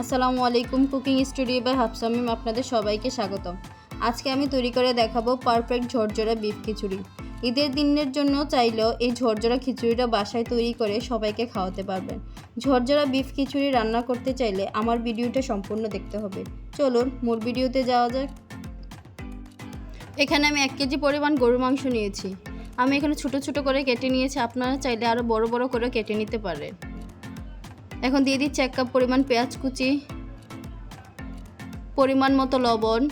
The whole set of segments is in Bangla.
আসসালামু আলাইকুম, কুকিং স্টুডিও বাই হাফসামিম আপনাদের সবাইকে স্বাগতম। আজকে আমি তৈরি করে দেখাবো পারফেক্ট ঝরঝরা বিফ খিচুড়ি। ঈদের দিনের জন্য চাইলেও এই ঝরঝরা খিচুড়িটা বাসায় তৈরি করে সবাইকে খাওয়াতে পারবেন। ঝরঝরা বিফ খিচুড়ি রান্না করতে চাইলে আমার ভিডিওটা সম্পূর্ণ দেখতে হবে। চলুন মোর ভিডিওতে যাওয়া যাক। এখানে আমি এক কেজি পরিমাণ গরুর মাংস নিয়েছি। আমি এখানে ছোটো ছোটো করে কেটে নিয়েছি, আপনারা চাইলে আরও বড় বড় করে কেটে নিতে পারেন। এখন দিয়ে দিচ্ছি এক কাপ পরিমাণ পেঁয়াজ কুচি, পরিমাণ মতো লবণ।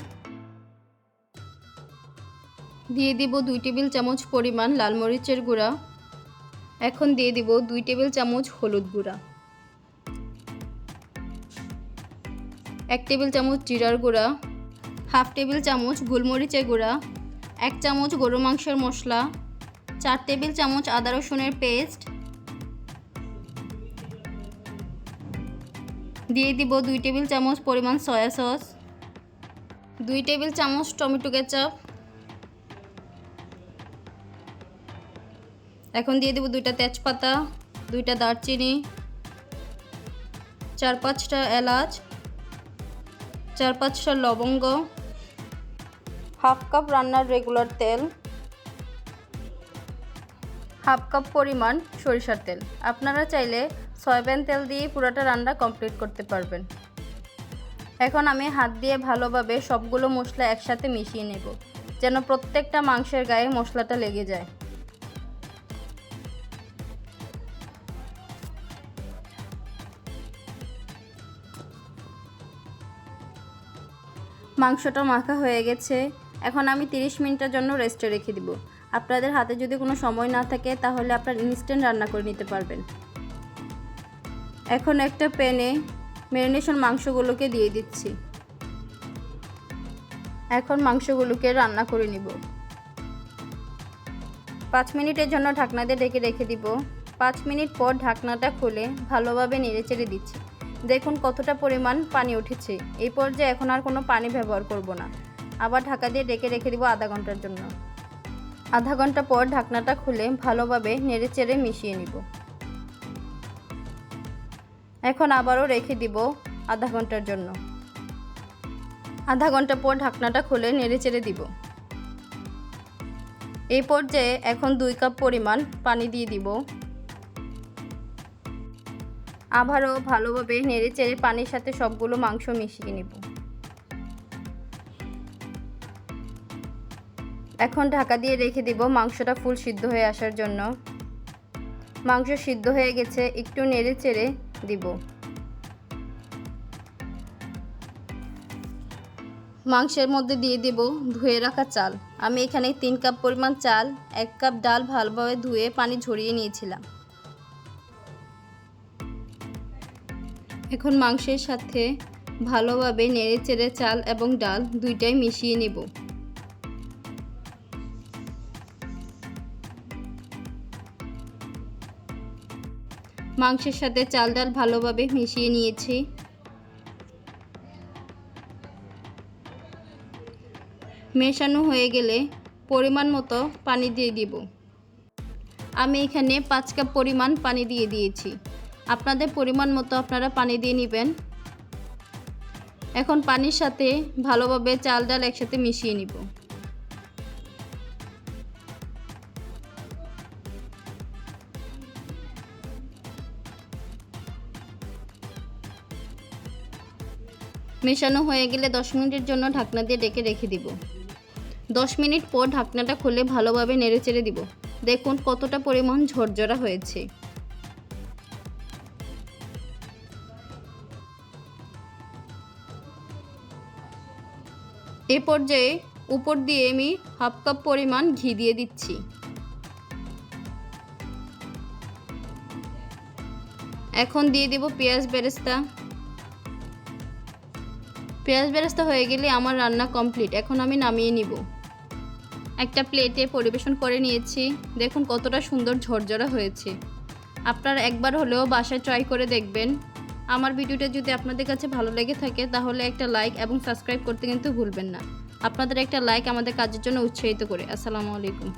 দিয়ে দিব দুই টেবিল চামচ পরিমাণ লাল মরিচের গুঁড়া। এখন দিয়ে দিব দুই টেবিল চামচ হলুদ গুঁড়া। এক টেবিল চামচ জিরার গুঁড়া, হাফ টেবিল চামচ গোলমরিচের গুঁড়া, এক চামচ গরু মাংসের মশলা, চার টেবিল চামচ আদা রসুনের পেস্ট দিয়ে দিব দুই টেবিল চামচ পরিমাণ সয়া সস, দুই টেবিল চামচ টমেটো কেচাপ। এখন দিয়ে দেবো দুইটা তেজপাতা, দুইটা দারচিনি, চার পাঁচটা এলাচ, চার পাঁচটা লবঙ্গ, হাফ কাপ রান্নার রেগুলার তেল, হাফ কাপ পরিমাণ সরিষার তেল। আপনারা চাইলে সয়াবিন তেল দিয়ে পুরোটা রান্না কমপ্লিট করতে পারবেন। এখন আমি হাত দিয়ে ভালোভাবে সবগুলো মশলা একসাথে মিশিয়ে নেব, যেন প্রত্যেকটা মাংসের গায়ে মশলাটা লেগে যায়। মাংসটা মাখা হয়ে গেছে, এখন আমি 30 মিনিটের জন্য রেস্টে রেখে দিব। আপনাদের হাতে যদি কোনো সময় না থাকে, তাহলে আপনার ইনস্ট্যান্ট রান্না করে নিতে পারবেন। এখন একটা প্যানে ম্যারিনেশন মাংসগুলোকে দিয়ে দিচ্ছি। এখন মাংসগুলোকে রান্না করে নিব। পাঁচ মিনিটের জন্য ঢাকনা দিয়ে ঢেকে রেখে দিব। পাঁচ মিনিট পর ঢাকনাটা খুলে ভালোভাবে নেড়েচেড়ে দিচ্ছি। দেখুন কতটা পরিমাণ পানি উঠেছে। এই পর্যায়ে এখন আর কোনো পানি ব্যবহার করব না। আবার ঢাকা দিয়ে ডেকে রেখে দিব আধা ঘণ্টার জন্য। আধা ঘণ্টা পর ঢাকনাটা খুলে ভালোভাবে নেড়েচেড়ে মিশিয়ে নিব। এখন আবারও রেখে দিব আধা ঘণ্টার জন্য। আধা ঘণ্টা পর ঢাকনাটা খুলে নেড়েচেড়ে দিব। এই পর্যায়ে এখন দুই কাপ পরিমাণ পানি দিয়ে দিব। আবারও ভালোভাবে নেড়েচেড়ে পানির সাথে সবগুলো মাংস মিশিয়ে নেব। এখন ঢাকা দিয়ে রেখে দিব মাংসটা ফুল সিদ্ধ হয়ে আসার জন্য। মাংস সিদ্ধ হয়ে গেছে, একটু নেড়ে চেড়ে দিব। মাংসের মধ্যে দিয়ে দেব ধুয়ে রাখা চাল। আমি এখানে তিন কাপ পরিমাণ চাল, এক কাপ ডাল ভালোভাবে ধুয়ে পানি ঝরিয়ে নিয়েছিলাম। এখন মাংসের সাথে ভালোভাবে নেড়ে চেড়ে চাল এবং ডাল দুইটাই মিশিয়ে নেব। মাংসের সাথে চাল ডাল ভালোভাবে মিশিয়ে নিয়েছি। মেশানো হয়ে গেলে পরিমাণ মতো পানি দিয়ে দিব। আমি এখানে পাঁচ কাপ পরিমাণ পানি দিয়ে দিয়েছি। আপনাদের পরিমাণ মতো আপনারা পানি দিয়ে নেবেন। এখন পানির সাথে ভালোভাবে চাল ডাল একসাথে মিশিয়ে নিব। মেশানো হয়ে গেলে দশ মিনিটের জন্য ঢাকনা দিয়ে ডেকে রেখে দিব। দশ মিনিট পর ঢাকনাটা খুলে ভালোভাবে নেড়ে চেড়ে দিব। দেখুন কতটা পরিমাণ ঝরঝরা হয়েছে। এ পর্যায়ে উপর দিয়ে আমি হাফ কাপ পরিমাণ ঘি দিয়ে দিচ্ছি। এখন দিয়ে দেব পেঁয়াজ বেরেস্তা। পেঁয়াজ বেরেস্তা হয়ে গেলে আমার রান্না কমপ্লিট, এখন আমি নামিয়ে নিব। একটা প্লেটে পরিবেশন করে নিয়েছি, দেখুন কতটা সুন্দর ঝরঝরা হয়েছে। আপনারা একবার হলেও বাসায় ট্রাই করে দেখবেন। আমার ভিডিওটা যদি আপনাদের কাছে ভালো লেগে থাকে, তাহলে একটা লাইক এবং সাবস্ক্রাইব করতে কিন্তু ভুলবেন না। আপনাদের একটা লাইক আমাদের কাজের জন্য উৎসাহিত করে। আসসালামু আলাইকুম।